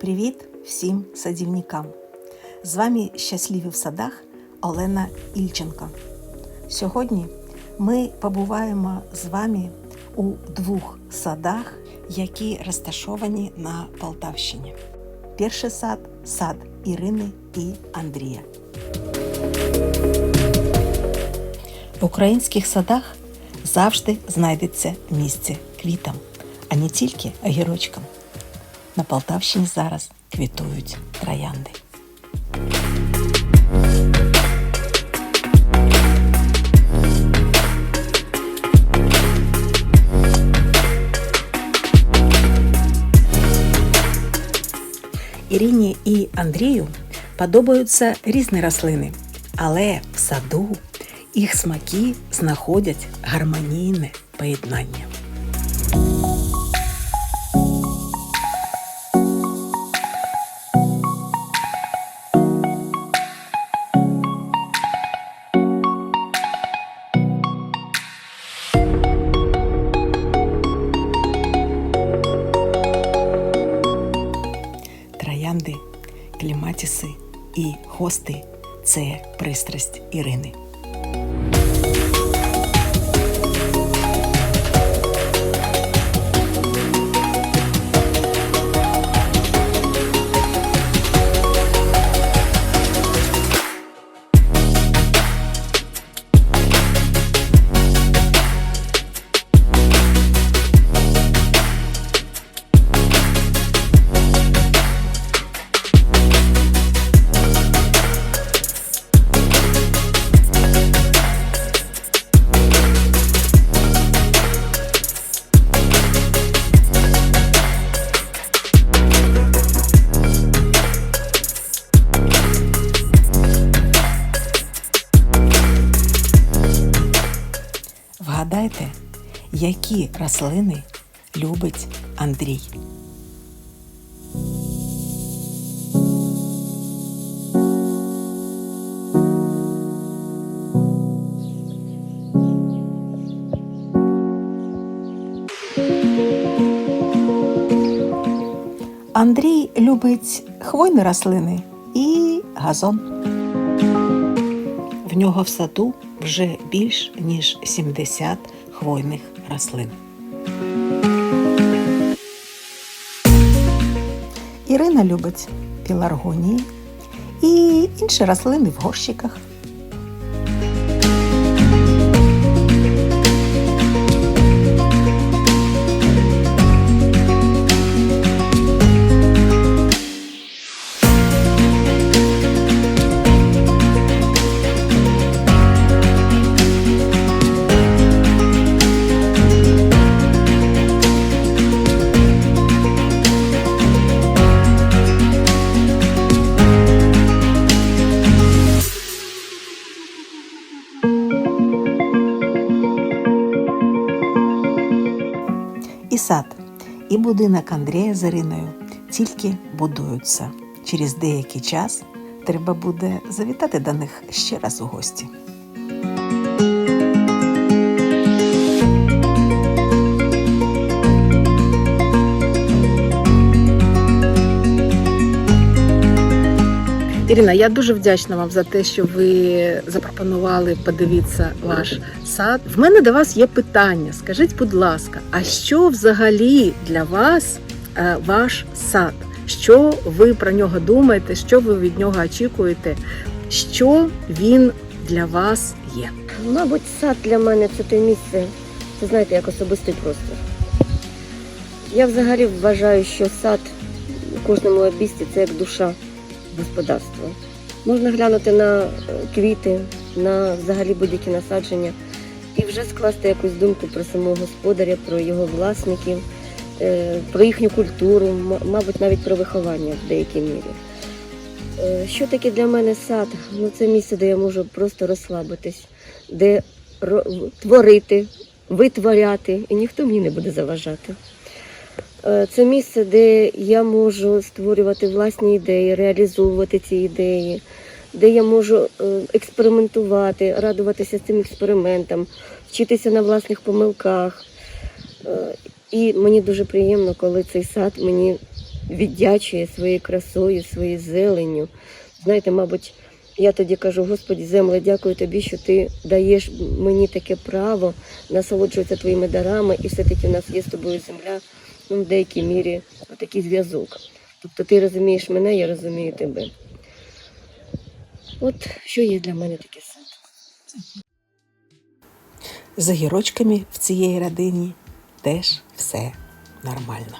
Привіт всім садівникам! З вами Щасливі в садах Олена Ільченко. Сьогодні ми побуваємо з вами у двох садах, які розташовані на Полтавщині. Перший сад сад Ірини і Андрія. В українських садах завжди знайдеться місце квітам, а не тільки огірочкам. На Полтавщині зараз квітують троянди. Ірині і Андрію подобаються різні рослини, але в саду їх смаки знаходять гармонійне поєднання. Кліматіси і гости це пристрасть Ірини. Вгадайте, які рослини любить Андрій. Андрій любить хвойні рослини і газон. В нього в саду вже більш ніж 70 хвойних рослин. Ірина любить піларгонії і інші рослини в горщиках. І сад, і будинок Андрія з Іриною тільки будуються. Через деякий час треба буде завітати до них ще раз у гості. Ірина, я дуже вдячна вам за те, що ви запропонували подивитися ваш сад. В мене до вас є питання. Скажіть, будь ласка, а що взагалі для вас е, ваш сад? Що ви про нього думаєте? Що ви від нього очікуєте? Що він для вас є? Мабуть, сад для мене це те місце, це знаєте, як особистий простір. Я взагалі вважаю, що сад у кожному обісті це як душа господарства. Можна глянути на е, квіти, на взагалі будь-які насадження і вже скласти якусь думку про самого господаря, про його власників, е, про їхню культуру, мабуть, навіть про виховання в деякій мірі. Е, Що таке для мене сад? Ну, це місце, де я можу просто розслабитись, де творити, витворяти, і ніхто мені не буде заважати. Е, Це місце, де я можу створювати власні ідеї, реалізовувати ці ідеї, де я можу е, експериментувати, радуватися цим експериментам, вчитися на власних помилках. Е, І мені дуже приємно, коли цей сад мені віддячує своєю красою, своєю зеленню. Знаєте, мабуть, я тоді кажу, Господі, земле, дякую тобі, що ти даєш мені таке право насолоджуватися твоїми дарами, і все-таки у нас є з тобою земля, ну, в деякій мірі такий зв'язок. Тобто ти розумієш мене, я розумію тебе. От що є для мене таке сад. З огірочками в цієї родині теж все нормально.